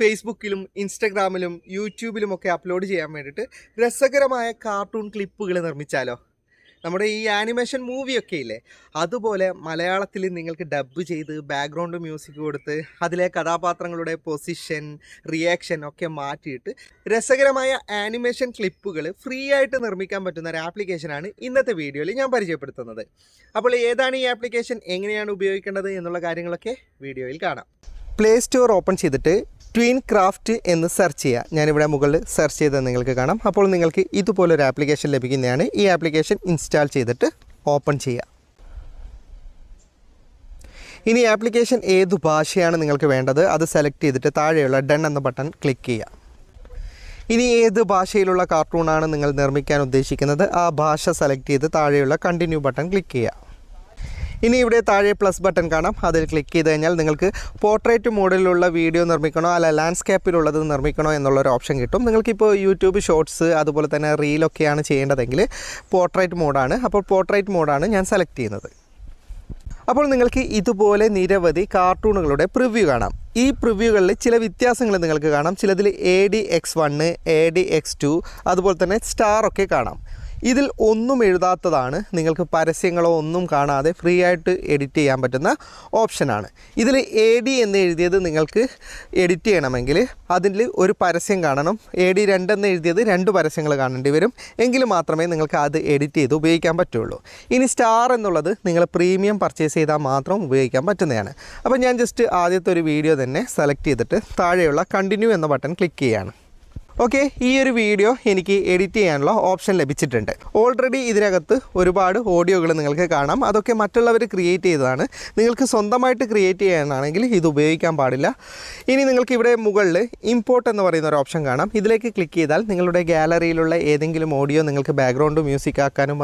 ഫേസ്ബുക്കിലും ഇൻസ്റ്റഗ്രാമിലും യൂട്യൂബിലും ഒക്കെ അപ്ലോഡ് ചെയ്യാൻ വേണ്ടിയിട്ട് രസകരമായ കാർട്ടൂൺ ക്ലിപ്പുകൾ നിർമ്മിച്ചാലോ? നമ്മുടെ ഈ ആനിമേഷൻ മൂവിയൊക്കെ ഇല്ലേ? അതുപോലെ മലയാളത്തിൽ നിങ്ങൾക്ക് ഡബ് ചെയ്ത് ബാക്ക്ഗ്രൗണ്ട് മ്യൂസിക് കൊടുത്ത് അതിലെ കഥാപാത്രങ്ങളുടെ പൊസിഷൻ റിയാക്ഷൻ ഒക്കെ മാറ്റിയിട്ട് രസകരമായ ആനിമേഷൻ ക്ലിപ്പുകൾ ഫ്രീ ആയിട്ട് നിർമ്മിക്കാൻ പറ്റുന്ന ഒരു ആപ്ലിക്കേഷനാണ് ഇന്നത്തെ വീഡിയോയിൽ ഞാൻ പരിചയപ്പെടുത്തുന്നത്. അപ്പോൾ ഏതാണ് ഈ ആപ്ലിക്കേഷൻ? എങ്ങനെയാണ് ഉപയോഗിക്കേണ്ടത്? എന്നുള്ള കാര്യങ്ങളൊക്കെ വീഡിയോയിൽ കാണാം. പ്ലേ സ്റ്റോർ ഓപ്പൺ ചെയ്തിട്ട് ട്വീൻ ക്രാഫ്റ്റ് എന്ന് സെർച്ച് ചെയ്യുക ഞാനിവിടെ മുകളിൽ സെർച്ച് ചെയ്തത് നിങ്ങൾക്ക് കാണാം. അപ്പോൾ നിങ്ങൾക്ക് ഇതുപോലൊരു ആപ്ലിക്കേഷൻ ലഭിക്കുന്നതാണ്. ഈ ആപ്ലിക്കേഷൻ ഇൻസ്റ്റാൾ ചെയ്തിട്ട് ഓപ്പൺ ചെയ്യുക ഇനി ആപ്ലിക്കേഷൻ ഏത് ഭാഷയാണ് നിങ്ങൾക്ക് വേണ്ടത്? അത് സെലക്ട് ചെയ്തിട്ട് താഴെയുള്ള ഡൺ എന്ന ബട്ടൺ ക്ലിക്ക് ചെയ്യുക ഇനി ഏത് ഭാഷയിലുള്ള കാർട്ടൂണാണ് നിങ്ങൾ നിർമ്മിക്കാൻ ഉദ്ദേശിക്കുന്നത്? ആ ഭാഷ സെലക്ട് ചെയ്ത് താഴെയുള്ള കണ്ടിന്യൂ ബട്ടൺ ക്ലിക്ക് ചെയ്യുക ഇനി ഇവിടെ താഴെ പ്ലസ് ബട്ടൺ കാണാം. അതിൽ ക്ലിക്ക് ചെയ്ത് കഴിഞ്ഞാൽ നിങ്ങൾക്ക് പോർട്രേറ്റ് മോഡിലുള്ള വീഡിയോ നിർമ്മിക്കണോ അല്ല ലാൻഡ്സ്കേപ്പിലുള്ളത് നിർമ്മിക്കണോ എന്നുള്ളൊരു ഓപ്ഷൻ കിട്ടും. നിങ്ങൾക്കിപ്പോൾ യൂട്യൂബ് ഷോർട്സ് അതുപോലെ തന്നെ റീലൊക്കെയാണ് ചെയ്യേണ്ടതെങ്കിൽ പോർട്രേറ്റ് മോഡാണ് അപ്പോൾ പോർട്രേറ്റ് മോഡാണ് ഞാൻ സെലക്ട് ചെയ്യുന്നത്. അപ്പോൾ നിങ്ങൾക്ക് ഇതുപോലെ നിരവധി കാർട്ടൂണുകളുടെ പ്രിവ്യൂ കാണാം. ഈ പ്രിവ്യൂകളിൽ ചില വ്യത്യാസങ്ങൾ നിങ്ങൾക്ക് കാണാം. ചിലതിൽ A D X one A D X two അതുപോലെ തന്നെ സ്റ്റാർ ഒക്കെ കാണാം. ഇതിൽ ഒന്നും എഴുതാത്തതാണ് നിങ്ങൾക്ക് പരസ്യങ്ങളോ ഒന്നും കാണാതെ ഫ്രീ ആയിട്ട് എഡിറ്റ് ചെയ്യാൻ പറ്റുന്ന ഓപ്ഷനാണ് ഇതിൽ എ ഡി എന്ന് എഴുതിയത് നിങ്ങൾക്ക് എഡിറ്റ് ചെയ്യണമെങ്കിൽ അതിൽ ഒരു പരസ്യം കാണണം. എ ഡി രണ്ടെന്ന് എഴുതിയത് രണ്ട് പരസ്യങ്ങൾ കാണേണ്ടി വരും. എങ്കിൽ മാത്രമേ നിങ്ങൾക്ക് അത് എഡിറ്റ് ചെയ്ത് ഉപയോഗിക്കാൻ പറ്റുള്ളൂ. ഇനി സ്റ്റാർ എന്നുള്ളത് നിങ്ങൾ പ്രീമിയം പർച്ചേസ് ചെയ്താൽ മാത്രം ഉപയോഗിക്കാൻ പറ്റുന്നതാണ്. അപ്പോൾ ഞാൻ ജസ്റ്റ് ആദ്യത്തെ ഒരു വീഡിയോ തന്നെ സെലക്ട് ചെയ്തിട്ട് താഴെയുള്ള കണ്ടിന്യൂ എന്ന ബട്ടൺ ക്ലിക്ക് ചെയ്യുകയാണ് ഓക്കെ ഈ ഒരു വീഡിയോ എനിക്ക് എഡിറ്റ് ചെയ്യാനുള്ള ഓപ്ഷൻ ലഭിച്ചിട്ടുണ്ട്. ഓൾറെഡി ഇതിനകത്ത് ഒരുപാട് ഓഡിയോകൾ നിങ്ങൾക്ക് കാണാം. അതൊക്കെ മറ്റുള്ളവർ ക്രിയേറ്റ് ചെയ്തതാണ്. നിങ്ങൾക്ക് സ്വന്തമായിട്ട് ക്രിയേറ്റ് ചെയ്യാനാണെങ്കിൽ ഇത് ഉപയോഗിക്കാൻ പാടില്ല. ഇനി നിങ്ങൾക്ക് ഇവിടെ മുകളിൽ ഇമ്പോർട്ട് എന്ന് പറയുന്ന ഒരു ഓപ്ഷൻ കാണാം. ഇതിലേക്ക് ക്ലിക്ക് ചെയ്താൽ നിങ്ങളുടെ ഗാലറിയിലുള്ള ഏതെങ്കിലും ഓഡിയോ നിങ്ങൾക്ക് ബാക്ക്ഗ്രൗണ്ട് മ്യൂസിക് ആക്കാനും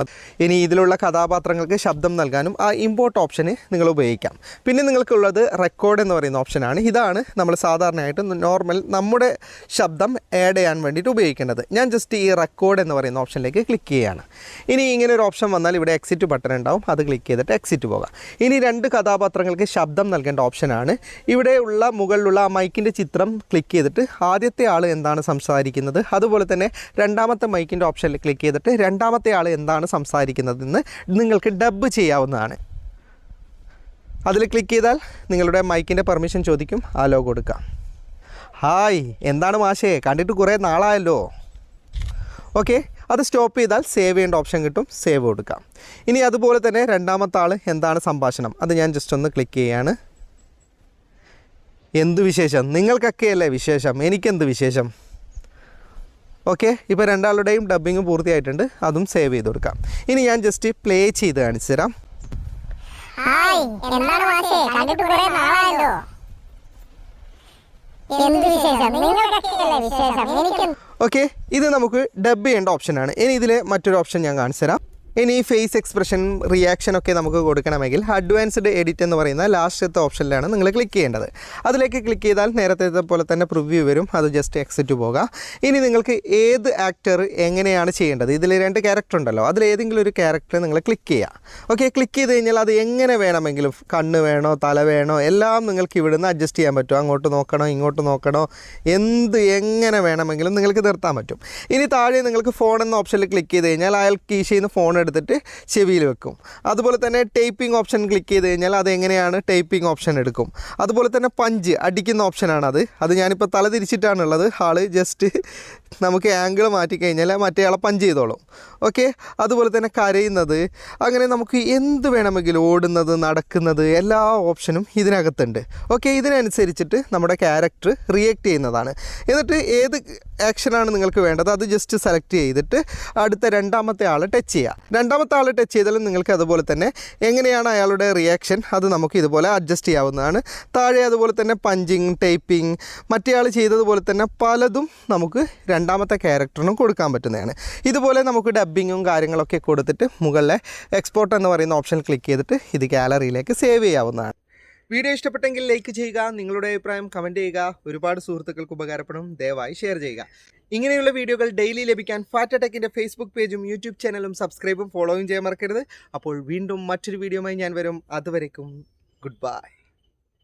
ഇനി ഇതിലുള്ള കഥാപാത്രങ്ങൾക്ക് ശബ്ദം നൽകാനും ആ ഇമ്പോർട്ട് ഓപ്ഷന് നിങ്ങൾ ഉപയോഗിക്കാം. പിന്നെ നിങ്ങൾക്കുള്ളത് റെക്കോർഡ് എന്ന് പറയുന്ന ഓപ്ഷനാണ് ഇതാണ് നമ്മൾ സാധാരണയായിട്ട് നോർമൽ നമ്മുടെ ശബ്ദം ആഡ് ചെയ്യാൻ വേണ്ടിയിട്ട് ഉപയോഗിക്കേണ്ടത്. ഞാൻ ജസ്റ്റ് ഈ റെക്കോർഡ് എന്ന് പറയുന്ന ഓപ്ഷനിലേക്ക് ക്ലിക്ക് ചെയ്യുകയാണ്. ഇനി ഇങ്ങനെ ഒരു ഓപ്ഷൻ വന്നാൽ ഇവിടെ എക്സിറ്റ് ബട്ടൺ ഉണ്ടാവും. അത് ക്ലിക്ക് ചെയ്തിട്ട് എക്സിറ്റ് പോകാം ഇനി രണ്ട് കഥാപാത്രങ്ങൾക്ക് ശബ്ദം നൽകേണ്ട ഓപ്ഷനാണ് ഇവിടെയുള്ള മുകളിലുള്ള ആ മൈക്കിന്റെ ചിത്രം ക്ലിക്ക് ചെയ്തിട്ട് ആദ്യത്തെ ആൾ എന്താണ് സംസാരിക്കുന്നത്? അതുപോലെ തന്നെ രണ്ടാമത്തെ മൈക്കിന്റെ ഓപ്ഷനിൽ ക്ലിക്ക് ചെയ്തിട്ട് രണ്ടാമത്തെ ആൾ എന്താണ് സംസാരിക്കുന്നതെന്ന് നിങ്ങൾക്ക് ഡബ് ചെയ്യാവുന്നതാണ്. അതിൽ ക്ലിക്ക് ചെയ്താൽ നിങ്ങളുടെ മൈക്കിന്റെ പെർമിഷൻ ചോദിക്കും. ആ ലോഗ് കൊടുക്കാം. ഹായ്. എന്താണ് മാഷേ? കണ്ടിട്ട് കുറേ നാളായല്ലോ. ഓക്കെ. അത് സ്റ്റോപ്പ് ചെയ്താൽ സേവ് ചെയ്യേണ്ട ഓപ്ഷൻ കിട്ടും. സേവ് കൊടുക്കാം. ഇനി അതുപോലെ തന്നെ രണ്ടാമത്തെ ആൾ എന്താണ് സംഭാഷണം? അത് ഞാൻ ജസ്റ്റ് ഒന്ന് ക്ലിക്ക് ചെയ്യാണ്. എന്ത് വിശേഷം? നിങ്ങൾക്കൊക്കെയല്ലേ വിശേഷം? എനിക്കെന്ത് വിശേഷം? ഓക്കെ. ഇപ്പോൾ രണ്ടാളുടെയും ഡബ്ബിങ് പൂർത്തിയായിട്ടുണ്ട്. അതും സേവ് ചെയ്ത് കൊടുക്കാം. ഇനി ഞാൻ ജസ്റ്റ് പ്ലേ ചെയ്ത് കാണിച്ചു തരാം ഹായ് എന്താണ് മാഷേ കണ്ടിട്ട് കുറെ നാളായല്ലോ വിശേഷം? വിശേഷം? എനിക്ക് ഓക്കെ ഇത് നമുക്ക് ഡബ് ചെയ്യേണ്ട ഓപ്ഷനാണ് ഇനി ഇതിൽ മറ്റൊരു ഓപ്ഷൻ ഞാൻ കാണിച്ചു തരാം ഇനി ഫേസ് എക്സ്പ്രഷൻ റിയാക്ഷൻ ഒക്കെ നമുക്ക് കൊടുക്കണമെങ്കിൽ അഡ്വാൻസ്ഡ് എഡിറ്റ് എന്ന് പറയുന്ന ലാസ്റ്റത്തെ ഓപ്ഷനിലാണ് നിങ്ങൾ ക്ലിക്ക് ചെയ്യേണ്ടത്. അതിലേക്ക് ക്ലിക്ക് ചെയ്താൽ നേരത്തെ പോലെ തന്നെ പ്രിവ്യൂ വരും. അത് ജസ്റ്റ് എക്സിറ്റ് പോകാം. ഇനി നിങ്ങൾക്ക് ഏത് ആക്ടർ എങ്ങനെയാണ് ചെയ്യേണ്ടത്? ഇതിൽ രണ്ട് ക്യാരക്ടർ ഉണ്ടല്ലോ. അതിൽ ഏതെങ്കിലും ഒരു ക്യാരക്ടർ നിങ്ങൾ ക്ലിക്ക് ചെയ്യുക ഓക്കെ ക്ലിക്ക് ചെയ്ത് കഴിഞ്ഞാൽ അത് എങ്ങനെ വേണമെങ്കിലും കണ്ണ് വേണോ തല വേണോ എല്ലാം നിങ്ങൾക്ക് ഇവിടുന്ന് അഡ്ജസ്റ്റ് ചെയ്യാൻ പറ്റും. അങ്ങോട്ട് നോക്കണോ ഇങ്ങോട്ട് നോക്കണോ എന്ത് എങ്ങനെ വേണമെങ്കിലും നിങ്ങൾക്ക് നിർത്താൻ പറ്റും. ഇനി താഴെ നിങ്ങൾക്ക് ഫോൺ എന്ന ഓപ്ഷനിൽ ക്ലിക്ക് ചെയ്ത് കഴിഞ്ഞാൽ അയാൾ കീശയിൽ നിന്ന് ഫോൺ എടുത്തിട്ട് ചെവിയിൽ വെക്കും. അതുപോലെ തന്നെ ടൈപ്പിംഗ് ഓപ്ഷൻ ക്ലിക്ക് ചെയ്ത് കഴിഞ്ഞാൽ അത് എങ്ങനെയാണ് ടൈപ്പിംഗ് ഓപ്ഷൻ എടുക്കും. അതുപോലെ തന്നെ പഞ്ച് അടിക്കുന്ന ഓപ്ഷനാണ് അത് അത് ഞാനിപ്പോൾ തല തിരിച്ചിട്ടാണുള്ളത്. ആൾ ജസ്റ്റ് നമുക്ക് ആംഗിൾ മാറ്റി കഴിഞ്ഞാൽ മറ്റേ ആളെ പഞ്ച് ചെയ്തോളും. ഓക്കെ അതുപോലെ തന്നെ കരയുന്നത്. അങ്ങനെ നമുക്ക് എന്ത് വേണമെങ്കിലും ഓടുന്നത് നടക്കുന്നത് എല്ലാ ഓപ്ഷനും ഇതിനകത്തുണ്ട്. ഓക്കെ ഇതിനനുസരിച്ചിട്ട് നമ്മുടെ ക്യാരക്ടർ റിയാക്ട് ചെയ്യുന്നതാണ്. എന്നിട്ട് ഏത് ആക്ഷനാണ് നിങ്ങൾക്ക് വേണ്ടത്? അത് ജസ്റ്റ് സെലക്ട് ചെയ്തിട്ട് അടുത്ത രണ്ടാമത്തെ ആൾ ടച്ച് ചെയ്യുക രണ്ടാമത്തെ ആൾ ടച്ച് ചെയ്താലും നിങ്ങൾക്ക് അതുപോലെ തന്നെ എങ്ങനെയാണ് അയാളുടെ റിയാക്ഷൻ അത് നമുക്ക് ഇതുപോലെ അഡ്ജസ്റ്റ് ചെയ്യാവുന്നതാണ്. താഴെ അതുപോലെ തന്നെ പഞ്ചിങ് ടൈപ്പിംഗ് മറ്റേ ആൾ ചെയ്തതുപോലെ തന്നെ പലതും നമുക്ക് രണ്ടാമത്തെ ക്യാരക്ടറിനും കൊടുക്കാൻ പറ്റുന്നതാണ്. ഇതുപോലെ നമുക്ക് ഡബ്ബിങ്ങും കാര്യങ്ങളൊക്കെ കൊടുത്തിട്ട് മുകളിലെ എക്സ്പോർട്ട് എന്ന് പറയുന്ന ഓപ്ഷൻ ക്ലിക്ക് ചെയ്തിട്ട് ഇത് ഗാലറിയിലേക്ക് സേവ് ചെയ്യാവുന്നതാണ്. വീഡിയോ ഇഷ്ടപ്പെട്ടെങ്കിൽ ലൈക്ക് ചെയ്യുക നിങ്ങളുടെ അഭിപ്രായം കമന്റ് ചെയ്യുക. ഒരുപാട് സുഹൃത്തുക്കൾക്ക് ഉപകാരപ്പെടും. ദയവായി ഷെയർ ചെയ്യുക. ഇങ്ങനെയുള്ള വീഡിയോകൾ ഡെയിലി ലഭിക്കാൻ ഫാറ്റ് അറ്റാക്കിന്റെ ഫേസ്ബുക്ക് പേജും യൂട്യൂബ് ചാനലും സബ്സ്ക്രൈബും ഫോളോയും ചെയ്യാൻ മറക്കരുത്. അപ്പോൾ വീണ്ടും മറ്റൊരു വീഡിയോയുമായി ഞാൻ വരും. അതുവരേക്കും ഗുഡ് ബൈ.